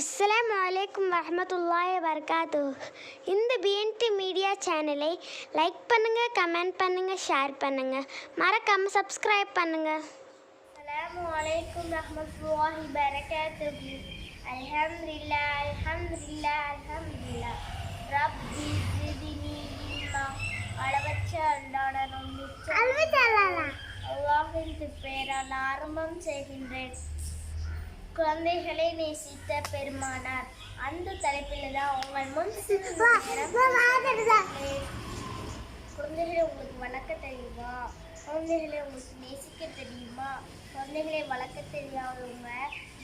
அஸ்ஸலாமு அலைக்கும் வரஹ்மத்துல்லாஹி வபரகாத்து இந்த பிஎன்டி மீடியா சேனலை லைக் பண்ணுங்கள் கமெண்ட் பண்ணுங்கள் ஷேர் பண்ணுங்கள் மறக்காமல் சப்ஸ்கிரைப் பண்ணுங்கள் அஸ்ஸலாமு அலைக்கும் ரஹ்மத்துல்லாஹி பரகாத்துஹு அல்ஹம்துலில்லாஹ் அல்ஹம்துலில்லாஹ் அல்ஹம்துலில்லாஹ். ரப்பி ஜிதினி இல்மா. அளவற்ற அல்லாடனும் அல்லாஹின் பெயரால் ஆரம்பம் செய்கின்றேன். குழந்தைகளை நேசித்த பெருமானார். அந்த தலைப்பில் தான் உங்கள் முன் குழந்தைகளை உங்களுக்கு வளர்க்க தெரியுமா? குழந்தைகளை உங்களுக்கு நேசிக்க தெரியுமா? குழந்தைகளை வளர்க்க தெரியாதவங்க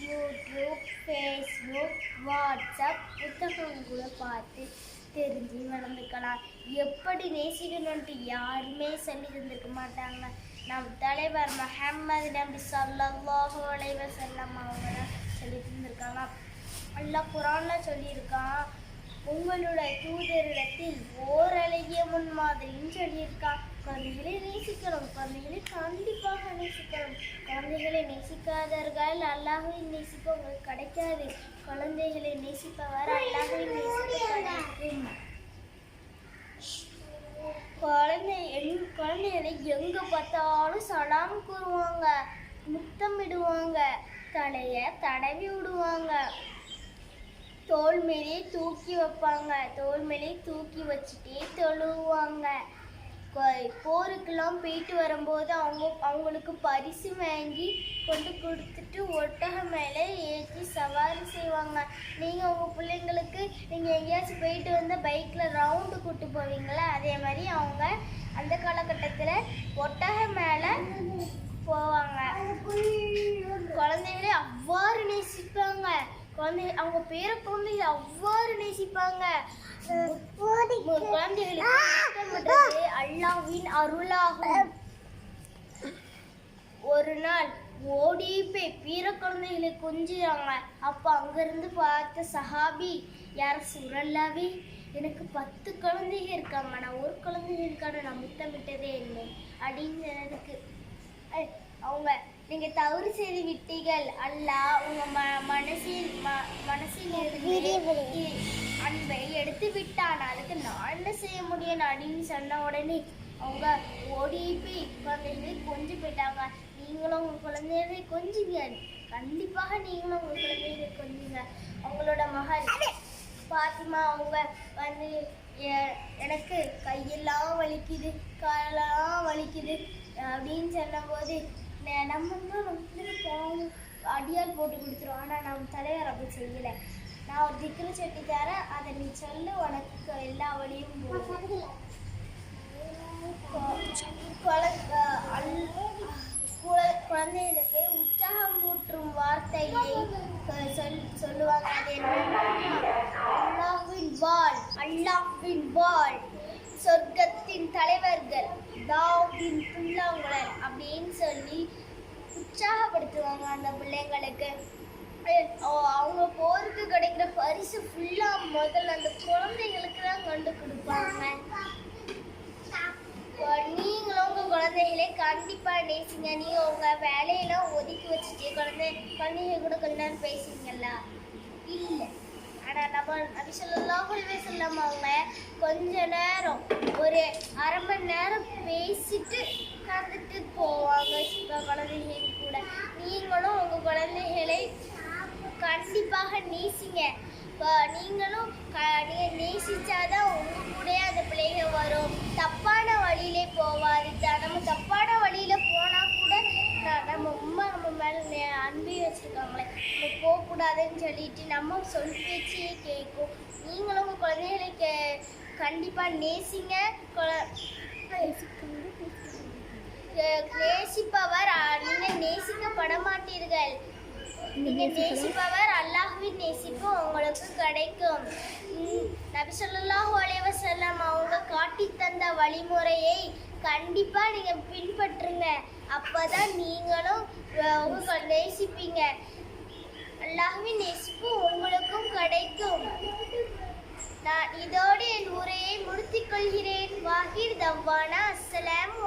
யூடியூப் ஃபேஸ்புக் வாட்ஸ்அப் புத்தகங்களை பார்த்து தெரிஞ்சு வளர்ந்துக்கலாம். எப்படி நேசிக்கணும்ட்டு யாருமே சொல்லி தந்திருக்க மாட்டாங்க. நம் தலைவர் மஹம்மது நபி ஸல்லல்லாஹு அலைவ செல்லம் அவங்க தான் சொல்லி தந்திருக்காங்க அல்லாஹ் குரான்ல சொல்லியிருக்கான் உங்களோட தூதரிடத்தில் ஓரழகிய முன்மாதிரின்னு சொல்லியிருக்கான். குழந்தைகளை நேசிக்கணும் குழந்தைகளை கண்டிப்பாக நேசிக்கணும் குழந்தைகளை நேசிக்காதவர்கள் அல்லாஹை நேசிக்க உங்களுக்கு கிடைக்காது. குழந்தைகளை நேசிப்பவர் அல்லாஹை நேசிக்க கிடைக்கும். குழந்தை என் குழந்தைகளை எங்கே பார்த்தாலும் சலாம் கூறுவாங்க முத்தமிடுவாங்க தலையை தடவி விடுவாங்க. தோல் மேலே தூக்கி வைப்பாங்க. தோல் மேலே தூக்கி வச்சுட்டே தொழுவாங்க. போருக்கெல்லாம் போயிட்டு வரும்போது அவங்க அவங்களுக்கு பரிசு வாங்கி கொண்டு கொடுத்துட்டு ஒட்டகம் மேலே ஏற்றி சவாரி செய்வாங்க. நீங்கள் உங்கள் பிள்ளைங்களுக்கு நீங்கள் எங்கேயாச்சும் போயிட்டு வந்து பைக்கில் ரவுண்டு கூட்டு போவீங்களா? அதே மாதிரி அந்த காலகட்டத்தில் ஒட்டகம் மேலே போவாங்க. குழந்தைகளை அவ்வாறு நேசிப்பாங்க. குழந்தை அவங்க பேர குழந்தைகளை அவ்வாறு நேசிப்பாங்க. குழந்தைகளுக்கு அல்லாவின் அல்லாஹ்வின் அருளாகும். ஒரு நாள் ஓடி போய் பீர குழந்தைகளை கொஞ்சுறாங்க அப்போ அங்கிருந்து பார்த்த சஹாபி யார் சுரல்லாவே? எனக்கு பத்து குழந்தைங்க இருக்காங்க நான் ஒரு குழந்தைகளுக்கான நான் முத்தமிட்டதே இல்லை. ஐ, அவங்க நீங்க தவறு செய்து விட்டீர்கள். அல்லாஹ் உங்க ம மனசில் ம மனசில் இருந்து அன்பை எடுத்து விட்டான். அதுக்கு நான் என்ன செய்ய முடியும்? அப்படின்னு சொன்ன உடனே அவங்க ஓடி போய் குழந்தைகளை கொஞ்சி போயிட்டாங்க. நீங்களும் உங்க குழந்தைகளை கொஞ்சுங்க கண்டிப்பாக நீங்களும் உங்க குழந்தைகளை கொஞ்சுங்க அவங்களோட மகள். பாத்திமா அவங்க வந்து எ- எனக்கு கையெல்லாம் வலிக்குது காலெல்லாம் வலிக்குது அப்படின்னு சொன்னபோது நம்ம தான் வந்து பாவம். அடியால் போட்டு கொடுத்துருவோம் ஆனால் நம்ம தலைவர் அப்படி செய்யலை. நான் ஒரு திக்கிற சட்டி தரேன் அதை நீ சொல்லு உனக்கு எல்லா வழியும் குழந்தைகளுக்கு உற்சாகம் ஊற்றும் வார்த்தையை சொல் சொல்லுவாங்க. அது என்ன வாழ். சொர்க்கத்தின் தலைவர்கள் தாவின் புல்லாங்குழல் அப்படின்னு சொல்லி உற்சாகப்படுத்துவாங்க அந்த பிள்ளைங்களுக்கு. அவங்க போருக்கு கிடைக்கிற பரிசு ஃபுல்லாக முதல்ல அந்த குழந்தைகளுக்கு தான் கொண்டு கொடுப்பாங்க. நீங்களும் உங்கள் குழந்தைகளை கண்டிப்பாக நேசிங்க. நீங்கள் உங்கள் வேலையெல்லாம் ஒதுக்கி வச்சுட்டு குழந்தை குழந்தைங்க கூட கொஞ்ச நேரம் பேசுவீங்களா இல்லை. ஆனால் நம்ம நபி ஸல்லல்லாஹு அலைஹி அவங்க கொஞ்ச நேரம் ஒரு அரை மணி நேரம் பேசிட்டு உட்காந்துட்டு போவாங்க உங்க கூட. நீங்களும் உங்கள் குழந்தைகளை கண்டிப்பாக நேசிங்க. இப்போ நீங்களும் க- நீங்க நேசிச்சாதான் உங்க கூடயே அந்த பிள்ளைங்க வரும் தப்பான வழியிலே போவாது த- நம்ம தப்பான வழியில போனா கூட ந- நம்ம அம்மா நம்ம மேல நே- அன்பே வச்சிருக்காங்களே நம்ம போகக்கூடாதுன்னு சொல்லிட்டு நம்ம சொல் பேச்சையே கேட்கும். நீங்களும் உங்க குழந்தைகளை கே கண்டிப்பா நேசிங்க. நேசிப்பவர் அ- நீங்க நேசிக்கப்பட மாட்டீர்கள் நீங்க நேசிப்பவர் அல்லாஹ்வின் நேசிப்பு உங்களுக்கு கிடைக்கும். ம், நபி ஸல்லல்லாஹு அலைஹி வஸல்லம் அவங்க காட்டி தந்த வழிமுறையை கண்டிப்பா நீங்க பின்பற்றுங்க. அப்பதான் நீங்களும் அஹ், உங்க நேசிப்பீங்க. அல்லாஹுவின் நேசிப்பு உங்களுக்கும் கிடைக்கும். நான் இதோடு என் உரையை முடித்துக் கொள்கிறேன். வாஹிர் தவ்வானா அஸ்ஸலாமு